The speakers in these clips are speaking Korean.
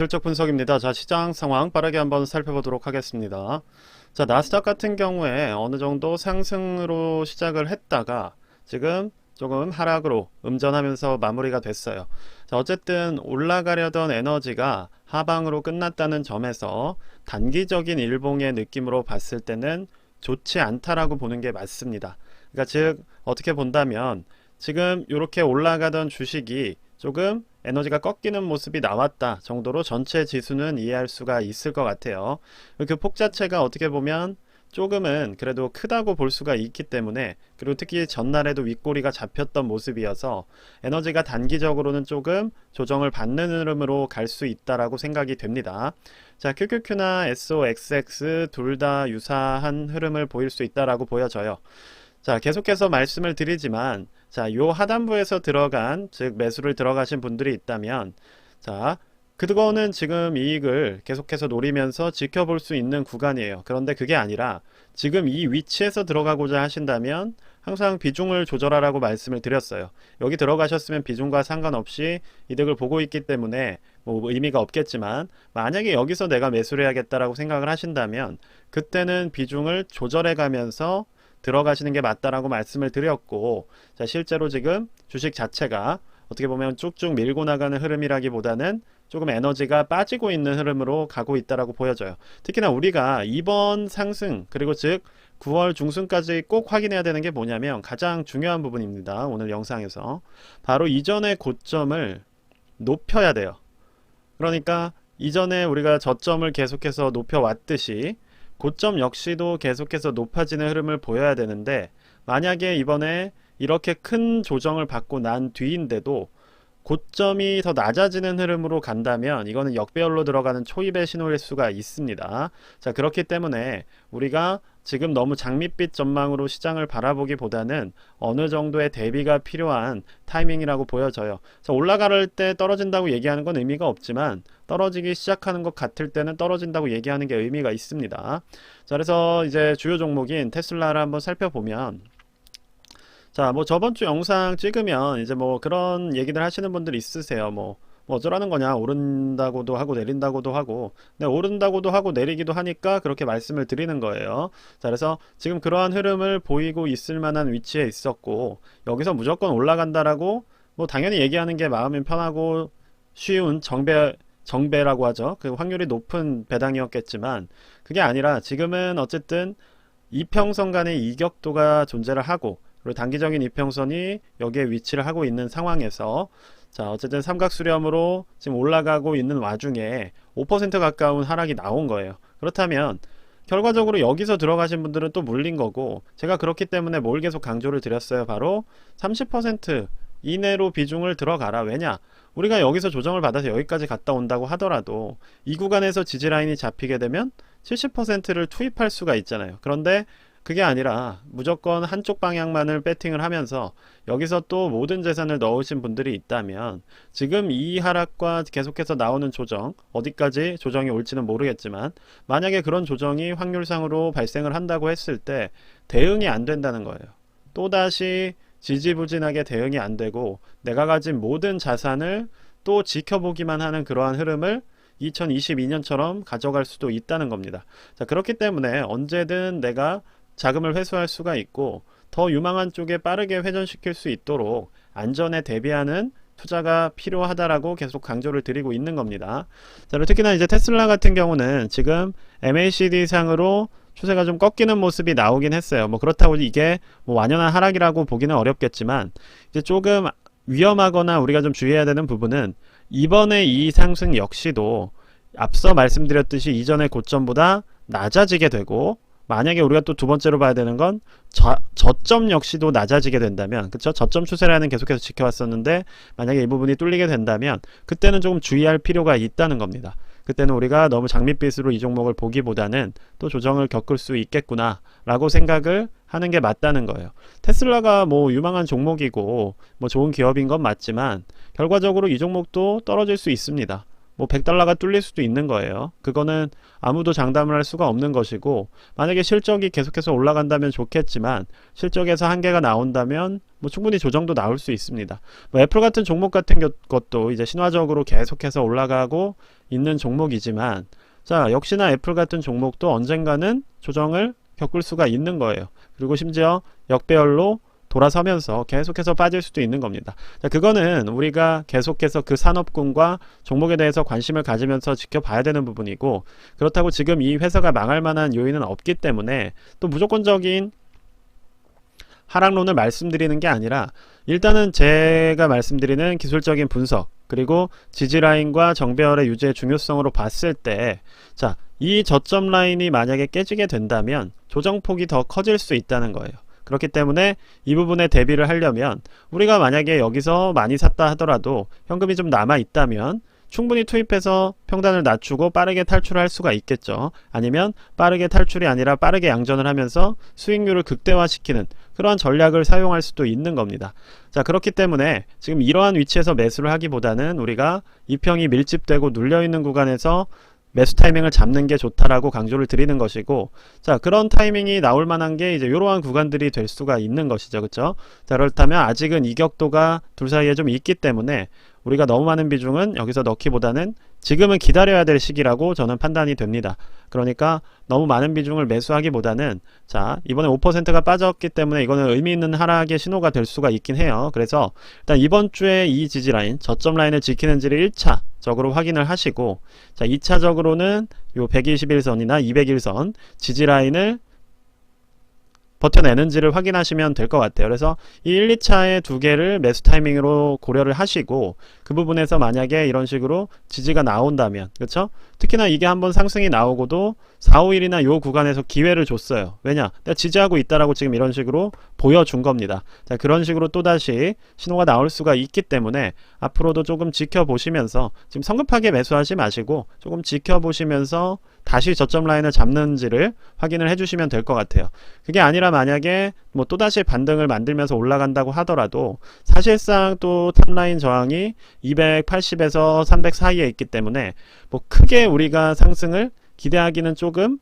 실적 분석입니다. 자, 시장 상황 빠르게 한번 살펴보도록 하겠습니다. 자, 나스닥 같은 경우에 어느 정도 상승으로 시작을 했다가 지금 조금 하락으로 음전하면서 마무리가 됐어요. 자, 어쨌든 올라가려던 에너지가 하방으로 끝났다는 점에서 단기적인 일봉의 느낌으로 봤을 때는 좋지 않다라고 보는 게 맞습니다. 그러니까 즉 어떻게 본다면 지금 이렇게 올라가던 주식이 조금 에너지가 꺾이는 모습이 나왔다 정도로 전체 지수는 이해할 수가 있을 것 같아요. 그 폭 자체가 어떻게 보면 조금은 그래도 크다고 볼 수가 있기 때문에 그리고 특히 전날에도 윗꼬리가 잡혔던 모습이어서 에너지가 단기적으로는 조금 조정을 받는 흐름으로 갈 수 있다라고 생각이 됩니다. 자, QQQ나 SOXX 둘 다 유사한 흐름을 보일 수 있다라고 보여져요. 자, 계속해서 말씀을 드리지만 자, 요 하단부에서 들어간, 즉 매수를 들어가신 분들이 있다면, 자, 그거는 지금 이익을 계속해서 노리면서 지켜볼 수 있는 구간이에요. 그런데 그게 아니라 지금 이 위치에서 들어가고자 하신다면 항상 비중을 조절하라고 말씀을 드렸어요. 여기 들어가셨으면 비중과 상관없이 이득을 보고 있기 때문에 뭐 의미가 없겠지만 만약에 여기서 내가 매수를 해야겠다라고 생각을 하신다면 그때는 비중을 조절해 가면서 들어가시는 게 맞다라고 말씀을 드렸고 자 실제로 지금 주식 자체가 어떻게 보면 쭉쭉 밀고 나가는 흐름이라기보다는 조금 에너지가 빠지고 있는 흐름으로 가고 있다라고 보여져요. 특히나 우리가 이번 상승 그리고 즉 9월 중순까지 꼭 확인해야 되는 게 뭐냐면 가장 중요한 부분입니다. 오늘 영상에서 바로 이전의 고점을 높여야 돼요. 그러니까 이전에 우리가 저점을 계속해서 높여왔듯이 고점 역시도 계속해서 높아지는 흐름을 보여야 되는데 만약에 이번에 이렇게 큰 조정을 받고 난 뒤인데도 고점이 더 낮아지는 흐름으로 간다면 이거는 역배열로 들어가는 초입의 신호일 수가 있습니다. 자, 그렇기 때문에 우리가 지금 너무 장밋빛 전망으로 시장을 바라보기보다는 어느 정도의 대비가 필요한 타이밍이라고 보여져요. 그래서 올라갈 때 떨어진다고 얘기하는 건 의미가 없지만 떨어지기 시작하는 것 같을 때는 떨어진다고 얘기하는 게 의미가 있습니다. 자, 그래서 이제 주요 종목인 테슬라를 한번 살펴보면 자, 뭐 저번 주 영상 찍으면 이제 뭐 그런 얘기들 하시는 분들 있으세요. 뭐, 뭐 어쩌라는 거냐. 오른다고도 하고 내린다고도 하고. 네, 오른다고도 하고 내리기도 하니까 그렇게 말씀을 드리는 거예요. 자, 그래서 지금 그러한 흐름을 보이고 있을 만한 위치에 있었고, 여기서 무조건 올라간다라고 뭐 당연히 얘기하는 게 마음이 편하고 쉬운 정배, 정배라고 하죠. 그 확률이 높은 배당이었겠지만, 그게 아니라 지금은 어쨌든 이평선 간의 이격도가 존재를 하고, 그리고 단기적인 이평선이 여기에 위치를 하고 있는 상황에서 자 어쨌든 삼각수렴으로 지금 올라가고 있는 와중에 5% 가까운 하락이 나온 거예요. 그렇다면 결과적으로 여기서 들어가신 분들은 또 물린 거고 제가 그렇기 때문에 뭘 계속 강조를 드렸어요. 바로 30% 이내로 비중을 들어가라. 왜냐? 우리가 여기서 조정을 받아서 여기까지 갔다 온다고 하더라도 이 구간에서 지지라인이 잡히게 되면 70%를 투입할 수가 있잖아요. 그런데 그게 아니라 무조건 한쪽 방향만을 배팅을 하면서 여기서 또 모든 재산을 넣으신 분들이 있다면 지금 이 하락과 계속해서 나오는 조정 어디까지 조정이 올지는 모르겠지만 만약에 그런 조정이 확률상으로 발생을 한다고 했을 때 대응이 안 된다는 거예요. 또다시 지지부진하게 대응이 안 되고 내가 가진 모든 자산을 또 지켜보기만 하는 그러한 흐름을 2022년처럼 가져갈 수도 있다는 겁니다. 자, 그렇기 때문에 언제든 내가 자금을 회수할 수가 있고 더 유망한 쪽에 빠르게 회전시킬 수 있도록 안전에 대비하는 투자가 필요하다라고 계속 강조를 드리고 있는 겁니다. 자, 특히나 이제 테슬라 같은 경우는 지금 MACD 상으로 추세가 좀 꺾이는 모습이 나오긴 했어요. 뭐 그렇다고 이게 뭐 완연한 하락이라고 보기는 어렵겠지만 이제 조금 위험하거나 우리가 좀 주의해야 되는 부분은 이번에 이 상승 역시도 앞서 말씀드렸듯이 이전의 고점보다 낮아지게 되고 만약에 우리가 또 두 번째로 봐야 되는 건 저, 저점 역시도 낮아지게 된다면 그쵸? 저점 추세라는 계속해서 지켜왔었는데 만약에 이 부분이 뚫리게 된다면 그때는 조금 주의할 필요가 있다는 겁니다. 그때는 우리가 너무 장밋빛으로 이 종목을 보기보다는 또 조정을 겪을 수 있겠구나 라고 생각을 하는 게 맞다는 거예요. 테슬라가 뭐 유망한 종목이고 뭐 좋은 기업인 건 맞지만 결과적으로 이 종목도 떨어질 수 있습니다 뭐 100달러가 뚫릴 수도 있는 거예요. 그거는 아무도 장담을 할 수가 없는 것이고 만약에 실적이 계속해서 올라간다면 좋겠지만 실적에서 한계가 나온다면 뭐 충분히 조정도 나올 수 있습니다. 뭐 애플 같은 종목 같은 것- 것도 이제 신화적으로 계속해서 올라가고 있는 종목이지만 자 역시나 애플 같은 종목도 언젠가는 조정을 겪을 수가 있는 거예요. 그리고 심지어 역배열로 돌아서면서 계속해서 빠질 수도 있는 겁니다. 자, 그거는 우리가 계속해서 그 산업군과 종목에 대해서 관심을 가지면서 지켜봐야 되는 부분이고 그렇다고 지금 이 회사가 망할 만한 요인은 없기 때문에 또 무조건적인 하락론을 말씀드리는 게 아니라 일단은 제가 말씀드리는 기술적인 분석 그리고 지지라인과 정배열의 유지의 중요성으로 봤을 때 자, 이 저점 라인이 만약에 깨지게 된다면 조정폭이 더 커질 수 있다는 거예요. 그렇기 때문에 이 부분에 대비를 하려면 우리가 만약에 여기서 많이 샀다 하더라도 현금이 좀 남아 있다면 충분히 투입해서 평단을 낮추고 빠르게 탈출할 수가 있겠죠. 아니면 빠르게 탈출이 아니라 빠르게 양전을 하면서 수익률을 극대화시키는 그러한 전략을 사용할 수도 있는 겁니다. 자, 그렇기 때문에 지금 이러한 위치에서 매수를 하기보다는 우리가 이평이 밀집되고 눌려있는 구간에서 매수 타이밍을 잡는 게 좋다라고 강조를 드리는 것이고 자 그런 타이밍이 나올 만한 게 이제 이러한 구간들이 될 수가 있는 것이죠. 그렇죠 자 그렇다면 아직은 이격도가 둘 사이에 좀 있기 때문에 우리가 너무 많은 비중은 여기서 넣기보다는 지금은 기다려야 될 시기라고 저는 판단이 됩니다. 그러니까 너무 많은 비중을 매수하기보다는 자 이번에 5%가 빠졌기 때문에 이거는 의미 있는 하락의 신호가 될 수가 있긴 해요. 그래서 일단 이번 주에 이 지지 라인 저점 라인을 지키는지를 1차 적으로 확인을 하시고 자 2차적으로는 요 121선이나 201선 지지 라인을 버텨내는지를 확인하시면 될 것 같아요. 그래서 이 1, 2차의 두 개를 매수 타이밍으로 고려를 하시고 그 부분에서 만약에 이런 식으로 지지가 나온다면 그렇죠? 특히나 이게 한번 상승이 나오고도 4, 5일이나 요 구간에서 기회를 줬어요. 왜냐? 내가 지지하고 있다라고 지금 이런 식으로 보여준 겁니다. 자, 그런 식으로 또다시 신호가 나올 수가 있기 때문에 앞으로도 조금 지켜보시면서 지금 성급하게 매수하지 마시고 조금 지켜보시면서 다시 저점 라인을 잡는지를 확인을 해주시면 될 것 같아요. 그게 아니라 만약에 뭐 또다시 반등을 만들면서 올라간다고 하더라도 사실상 또 탑라인 저항이 280에서 300 사이에 있기 때문에 뭐 크게 우리가 상승을 기대하기는 조금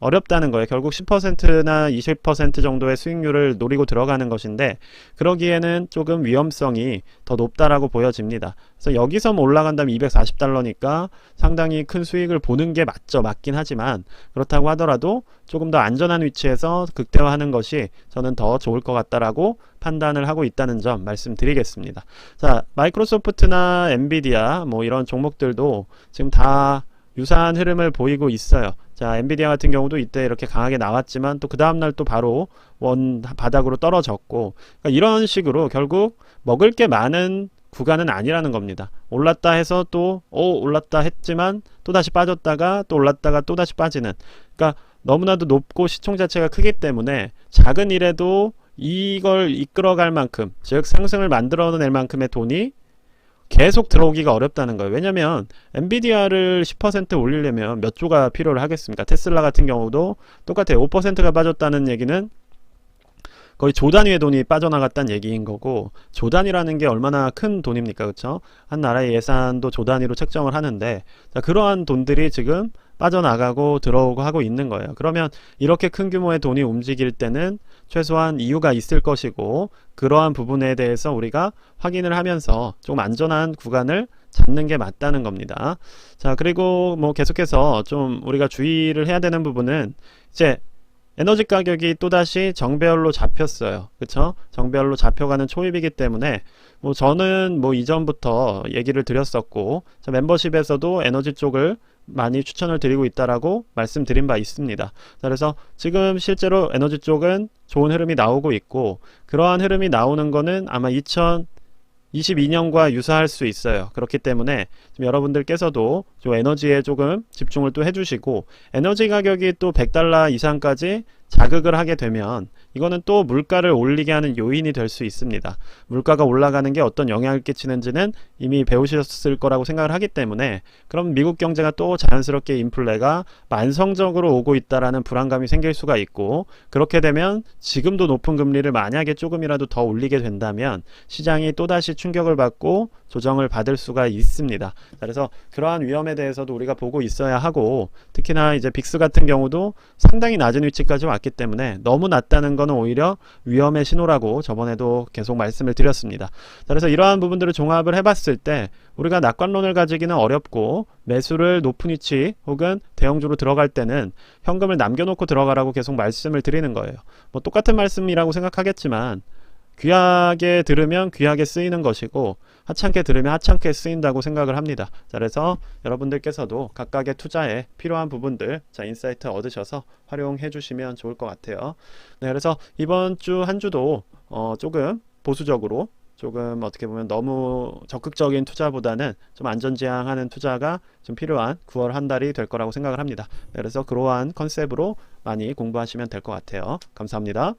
어렵다는 거예요. 결국 10%나 20% 정도의 수익률을 노리고 들어가는 것인데 그러기에는 조금 위험성이 더 높다라고 보여집니다. 그래서 여기서 뭐 올라간다면 240달러니까 상당히 큰 수익을 보는 게 맞죠. 맞긴 하지만 그렇다고 하더라도 조금 더 안전한 위치에서 극대화하는 것이 저는 더 좋을 것 같다라고 판단을 하고 있다는 점 말씀드리겠습니다. 자, 마이크로소프트나 엔비디아 뭐 이런 종목들도 지금 다 유사한 흐름을 보이고 있어요. 자, 엔비디아 같은 경우도 이때 이렇게 강하게 나왔지만 또 그 다음날 또 바로 원 바닥으로 떨어졌고 그러니까 이런 식으로 결국 먹을 게 많은 구간은 아니라는 겁니다. 올랐다 해서 또 오 올랐다 했지만 또 다시 빠졌다가 또 올랐다가 또 다시 빠지는 그러니까 너무나도 높고 시총 자체가 크기 때문에 작은 일에도 이걸 이끌어갈 만큼 즉 상승을 만들어낼 만큼의 돈이 계속 들어오기가 어렵다는 거예요. 왜냐면 엔비디아를 10% 올리려면 몇 조가 필요를 하겠습니까? 테슬라 같은 경우도 똑같아요. 5%가 빠졌다는 얘기는 거의 조 단위의 돈이 빠져나갔다는 얘기인 거고 조 단위라는 게 얼마나 큰 돈입니까? 그렇죠? 한 나라의 예산도 조 단위로 책정을 하는데 자, 그러한 돈들이 지금 빠져나가고 들어오고 하고 있는 거예요. 그러면 이렇게 큰 규모의 돈이 움직일 때는 최소한 이유가 있을 것이고 그러한 부분에 대해서 우리가 확인을 하면서 좀 안전한 구간을 잡는 게 맞다는 겁니다. 자, 그리고 뭐 계속해서 좀 우리가 주의를 해야 되는 부분은 이제 에너지 가격이 또다시 정배열로 잡혔어요. 그쵸? 정배열로 잡혀가는 초입이기 때문에 뭐 저는 뭐 이전부터 얘기를 드렸었고 저 멤버십에서도 에너지 쪽을 많이 추천을 드리고 있다라고 말씀드린 바 있습니다. 자, 그래서 지금 실제로 에너지 쪽은 좋은 흐름이 나오고 있고 그러한 흐름이 나오는 거는 아마 2022년과 유사할 수 있어요. 그렇기 때문에 여러분들께서도 좀 에너지에 조금 집중을 또 해주시고 에너지 가격이 또 100달러 이상까지 자극을 하게 되면 이거는 또 물가를 올리게 하는 요인이 될 수 있습니다. 물가가 올라가는 게 어떤 영향을 끼치는지는 이미 배우셨을 거라고 생각을 하기 때문에 그럼 미국 경제가 또 자연스럽게 인플레가 만성적으로 오고 있다라는 불안감이 생길 수가 있고 그렇게 되면 지금도 높은 금리를 만약에 조금이라도 더 올리게 된다면 시장이 또다시 충격을 받고 조정을 받을 수가 있습니다. 자, 그래서 그러한 위험에 대해서도 우리가 보고 있어야 하고 특히나 이제 빅스 같은 경우도 상당히 낮은 위치까지 왔기 때문에 너무 낮다는 거는 오히려 위험의 신호라고 저번에도 계속 말씀을 드렸습니다. 자, 그래서 이러한 부분들을 종합을 해봤을 때 우리가 낙관론을 가지기는 어렵고 매수를 높은 위치 혹은 대형주로 들어갈 때는 현금을 남겨놓고 들어가라고 계속 말씀을 드리는 거예요. 뭐 똑같은 말씀이라고 생각하겠지만 귀하게 들으면 귀하게 쓰이는 것이고 하찮게 들으면 하찮게 쓰인다고 생각을 합니다. 자, 그래서 여러분들께서도 각각의 투자에 필요한 부분들 자 인사이트 얻으셔서 활용해 주시면 좋을 것 같아요. 네, 그래서 이번 주 한 주도 어, 조금 보수적으로 조금 어떻게 보면 너무 적극적인 투자보다는 좀 안전지향하는 투자가 좀 필요한 9월 한 달이 될 거라고 생각을 합니다. 네, 그래서 그러한 컨셉으로 많이 공부하시면 될 것 같아요. 감사합니다.